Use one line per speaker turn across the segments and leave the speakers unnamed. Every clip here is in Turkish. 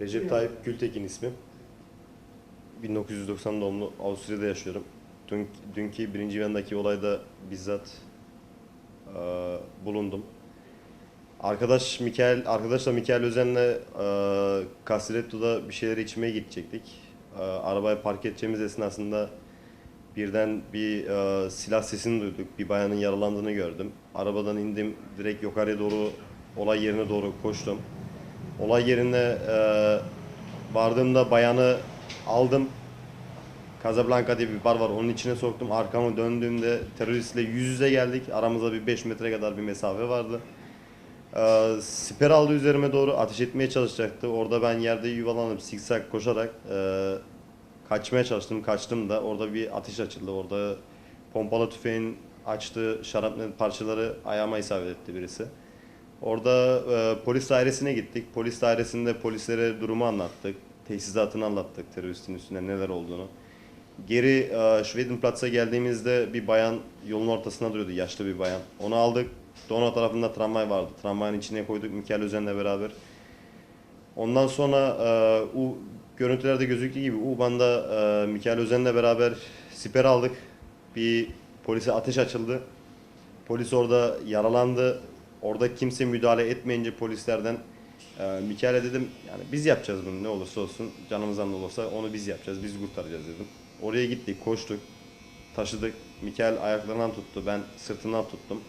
Recep Tayyip Gültekin ismim. 1990 doğumlu Avusturya'da yaşıyorum. Dün, dünkü birinci Viyana'daki olayda bizzat eee, bulundum. Arkadaş Mikael, arkadaşla Mikael Özen'le eee Castretto'da bir şeyler içmeye gidecektik. Eee arabayı park edeceğimiz esnasında birden bir eee, silah sesini duyduk. Bir bayanın yaralandığını gördüm. Arabadan indim, direkt yukarıya doğru, olay yerine doğru koştum. Olay yerine eee vardığımda bayanı aldım. Casablanca diye bir bar var. Onun içine soktum. Arkamı döndüğümde teröristle yüz yüze geldik. Aramızda bir 5 metre kadar bir mesafe vardı. Ee, siper aldı üzerime doğru ateş etmeye çalışacaktı. Orada ben yerde yuvalanıp zikzak koşarak e, kaçmaya çalıştım. Kaçtım da orada bir ateş açıldı. Orada pompalı tüfeğin açtığı şarapnel parçaları ayağıma isabet etti birisi. Orada e, polis dairesine gittik. Polis dairesinde polislere durumu anlattık. Teçhizatını anlattık teröristin üstünde neler olduğunu. Geri e, Schwedenplatz'a geldiğimizde bir bayan yolun ortasında duruyordu, yaşlı bir bayan. Onu aldık. Dona tarafında tramvay vardı. Tramvayın içine koyduk Mikael Özen'le beraber. Ondan sonra e, U görüntülerde gözüktüğü gibi U-Bahn'da e, Mikael Özen'le beraber siper aldık. Bir polise ateş açıldı. Polis orada yaralandı. Orada kimse müdahale etmeyince polislerden e, Mikael'e dedim yani biz yapacağız bunu ne olursa olsun canımızdan da olursa onu biz yapacağız biz kurtaracağız dedim. Oraya gittik koştuk taşıdık. Mikael ayaklarından tuttu ben sırtından tuttum.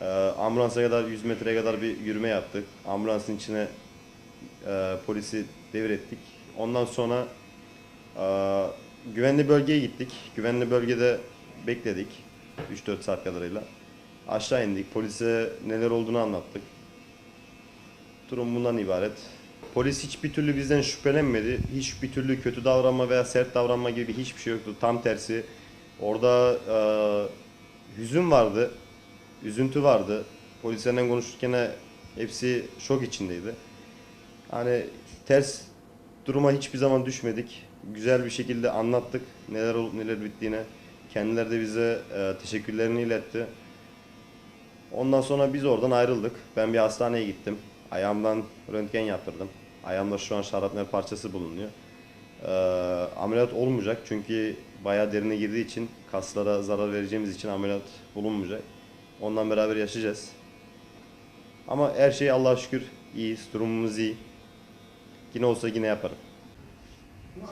E, ambulansa kadar 100 metreye kadar bir yürüme yaptık. Ambulansın içine e, polisi devrettik. Ondan sonra e, güvenli bölgeye gittik. Güvenli bölgede bekledik 3-4 saat kadarıyla. Aşağı indik. Polise neler olduğunu anlattık. Durum bundan ibaret. Polis hiçbir türlü bizden şüphelenmedi. Hiçbir türlü kötü davranma veya sert davranma gibi hiçbir şey yoktu. Tam tersi. Orada e, hüzün vardı. Üzüntü vardı. Polislerle konuşurken hepsi şok içindeydi. Hani ters duruma hiçbir zaman düşmedik. Güzel bir şekilde anlattık neler olup neler bittiğine. Kendileri de bize e, teşekkürlerini iletti. Ondan sonra biz oradan ayrıldık. Ben bir hastaneye gittim. Ayağımdan röntgen yaptırdım. Ayağımda şu an şarapnel parçası bulunuyor. Ee, ameliyat olmayacak çünkü bayağı derine girdiği için kaslara zarar vereceğimiz için ameliyat bulunmayacak. Ondan beraber yaşayacağız. Ama her şey Allah'a şükür iyiyiz, durumumuz iyi. Yine olsa yine yaparım.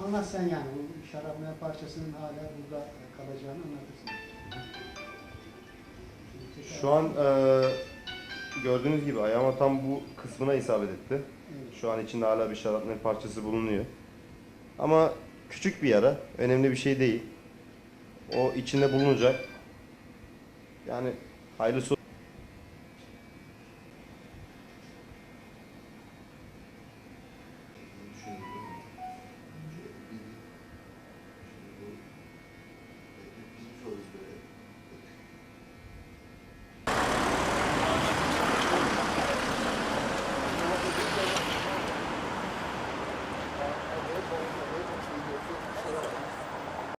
Anlat sen yani bu şarapnel parçasının hala burada kalacağını anlatırsın.
Şu an eee, gördüğünüz gibi ayağıma tam bu kısmına isabet etti. Şu an içinde hala bir şarapnel parçası bulunuyor. Ama küçük bir yara, önemli bir şey değil. O içinde bulunacak. Yani hayırlısı